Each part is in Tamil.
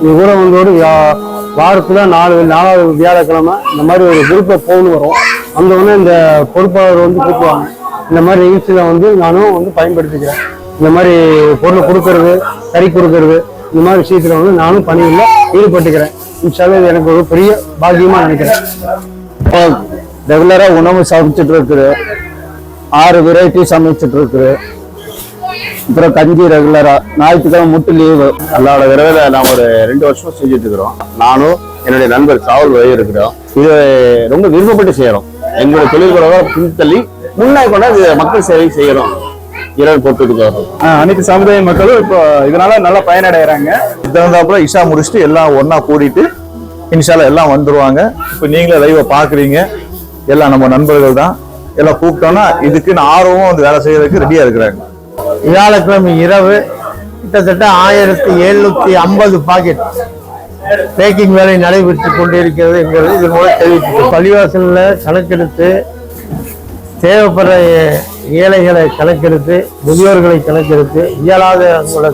இது கூட வந்து ஒரு நாலு நாலாவது வியாழக்கிழமை இந்த மாதிரி ஒரு குரூப்பை போகணும் வரும். அந்த உடனே இந்த பொறுப்பாளர் வந்து கூப்பிடுவாங்க. இந்த மாதிரி நிகழ்ச்சியில் வந்து நானும் வந்து பயன்படுத்திக்கிறேன். இந்த மாதிரி பொருள் கொடுக்கறது கறி கொடுக்கறது இந்த மாதிரி விஷயத்தில் வந்து நானும் பணியில் ஈடுபட்டுக்கிறேன். இன்ஷால்லா இது எனக்கு ஒரு பெரிய பாக்கியமாக நினைக்கிறேன். ரெகுலராக உணவு சமைச்சிட்டு இருக்குது. ஆறு வெரைட்டி சமைச்சிட்டு இருக்குது. அப்புறம் கஞ்சி ரெகுலரா ஞாயிற்றுக்கிழமை முட்டு லீவு அல்லாவோட விரைவில் நான் ஒரு ரெண்டு வருஷம் செஞ்சுட்டு இருக்கிறோம். நானும் என்னுடைய நண்பர் காவல் வழி இருக்கிறோம். இது ரொம்ப விருப்பப்பட்டு செய்யறோம். எங்களுடைய தொழில் குறைவாக பின்தள்ளி முன்னாடி கொண்டா இது மக்கள் சேவை செய்யறோம். இரவு போட்டுட்டு அனைத்து சமுதாய மக்களும் இப்போ இதனால நல்லா பயனடைகிறாங்க. தகுந்தாப்புல இஷா முடிச்சுட்டு எல்லாம் ஒண்ணா கூடிட்டு இன்ஷால்லா எல்லாம் வந்துருவாங்க. இப்போ நீங்களே லைவ பாக்குறீங்க எல்லாம் நம்ம நண்பர்கள் தான். எல்லாம் கூப்பிட்டோம்னா இதுக்குன்னு ஆர்வமும் வந்து வேலை செய்யறதுக்கு ரெடியா இருக்கிறாங்க. வியாழக்கிழமை இரவு கிட்டத்தட்ட ஆயிரத்தி எழுநூத்தி ஐம்பது பாக்கெட் பேக்கிங் வேலை நடைபெற்று கொண்டிருக்கிறது என்கிறது இதன் மூலம் தெரிவித்து பள்ளிவாசலில் கணக்கெடுத்து தேவைப்படுற ஏழைகளை கணக்கெடுத்து முதியோர்களை கணக்கெடுத்து இயலாத அவங்கள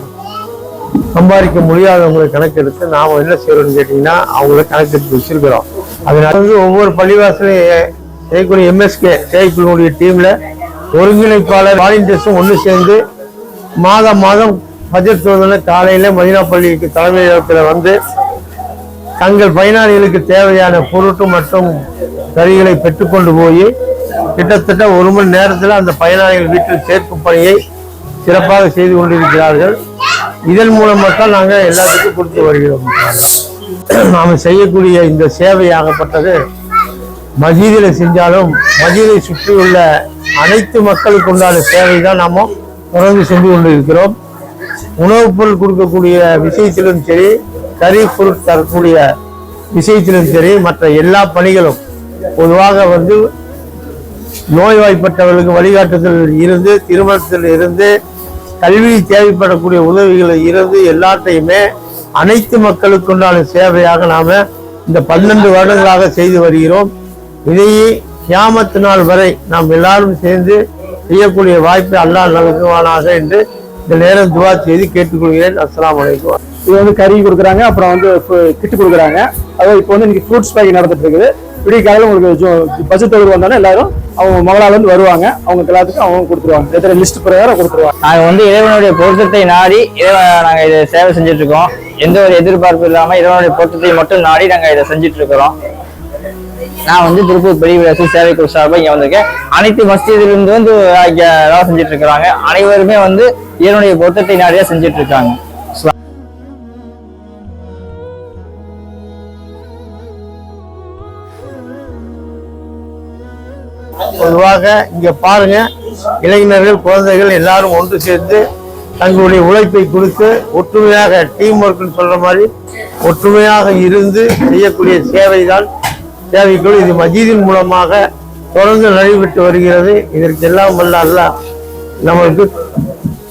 சம்பாதிக்க முடியாதவங்களை கணக்கெடுத்து நாம் என்ன செய்யறோம்னு கேட்டிங்கன்னா அவங்கள கணக்கெடுத்து வச்சிருக்கிறோம். அதனால வந்து ஒவ்வொரு பள்ளிவாசலையும் செய்யக்கூடிய எம்எஸ்கே செய்யக்கூடிய டீம்ல ஒருங்கிணைப்பாளர் வாலண்டியர்ஸும் ஒன்று சேர்ந்து மாதம் மாதம் பட்ஜெட் சோதனை காலையில் மதினா பள்ளிக்கு தலைமையகத்தில் வந்து தங்கள் பயனாளிகளுக்கு தேவையான பொருட்கள் மற்றும் கருவிகளை பெற்றுக்கொண்டு போய் கிட்டத்தட்ட ஒரு மணி நேரத்தில் அந்த பயனாளிகள் வீட்டில் சேர்க்கும் பணியை சிறப்பாக செய்து கொண்டிருக்கிறார்கள். இதன் மூலமாக நாங்கள் எல்லாத்துக்கும் கொடுத்து வருகிறோம். நாம் செய்யக்கூடிய இந்த சேவையாகப்பட்டது மசீதியில் செஞ்சாலும் மசீதை சுற்றியுள்ள அனைத்து மக்களுக்கு உண்டான சேவை தான் நாம தொடர்ந்து செஞ்சு கொண்டு இருக்கிறோம் உணவுப் பொருள் கொடுக்கக்கூடிய விஷயத்திலும் சரி கறி பொருள் தரக்கூடிய விஷயத்திலும் சரி மற்ற எல்லா பணிகளும் பொதுவாக வந்து நோய்வாய்ப்பட்டவர்களுக்கு வழிகாட்டுதல் இருந்து திருமணத்தில் இருந்து கல்வி தேவைப்படக்கூடிய உதவிகளில் இருந்து எல்லாத்தையுமே அனைத்து மக்களுக்குண்டான சேவையாக நாம இந்த பன்னெண்டு வருடங்களாக செய்து வருகிறோம். இதையே கியாமத்து நாள் வரை நாம் எல்லாரும் சேர்ந்து செய்யக்கூடிய வாய்ப்பை அல்லாஹ் நல்குவானாக என்று இந்த நேரம் துவா செய்து கேட்டுக்கொள்கிறேன். அஸ்ஸலாமு அலைக்கும். இது வந்து கறி கொடுக்குறாங்க அப்புறம் வந்து கிட்டு கொடுக்குறாங்க. அதாவது இப்போ வந்து இன்னைக்கு ஃப்ரூட்ஸ் பேக்கிங் நடந்துட்டு இருக்குது. விடிய காலையில் உங்களுக்கு பட்ஜெட் தொழில் வந்தாலும் எல்லாரும் அவங்க மகளால் வந்து வருவாங்க. அவங்க எல்லாத்துக்கும் அவங்க கொடுத்துருவாங்க. எத்தனை லிஸ்ட் பிரகாரம் கொடுத்துருவாங்க. நாங்க வந்து இறைவனுடைய பொருத்தத்தை நாடி இறைவன் நாங்க இதை சேவை செஞ்சுட்டு இருக்கோம். எந்த ஒரு எதிர்பார்ப்பு இல்லாம இறைவனுடைய பொருத்தத்தை மட்டும் நாடி நாங்க இதை செஞ்சுட்டு இருக்கிறோம். நான் வந்து திருப்பூர் பெரிய விலாசி சேவை குழு சார்பாக இங்க வந்திருக்கேன். அனைத்து மஸ்ஜிதிலிருந்து வந்து வேலை செஞ்சுட்டு இருக்கிறாங்க அனைவருமே வந்து இதனுடைய பொருத்தத்தை நிறைய செஞ்சுட்டு இருக்காங்க பொதுவாக இங்க பாருங்க இளைஞர்கள் குழந்தைகள் எல்லாரும் ஒன்று சேர்ந்து தங்களுடைய உழைப்பை கொடுத்து ஒற்றுமையாக டீம் ஒர்க்னு சொல்ற மாதிரி ஒற்றுமையாக இருந்து செய்யக்கூடிய சேவை தான் சேவைக்குள் இது மஜீதின் மூலமாக தொடர்ந்து நடைபெற்று வருகிறது. இதற்கு எல்லாம் வல்ல அல்ல நமக்கு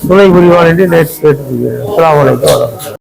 துணை புரிவான் என்று நேற்று கேட்டுக்கொள்கிறேன். அஸ்ஸலாமு அலைக்கும்.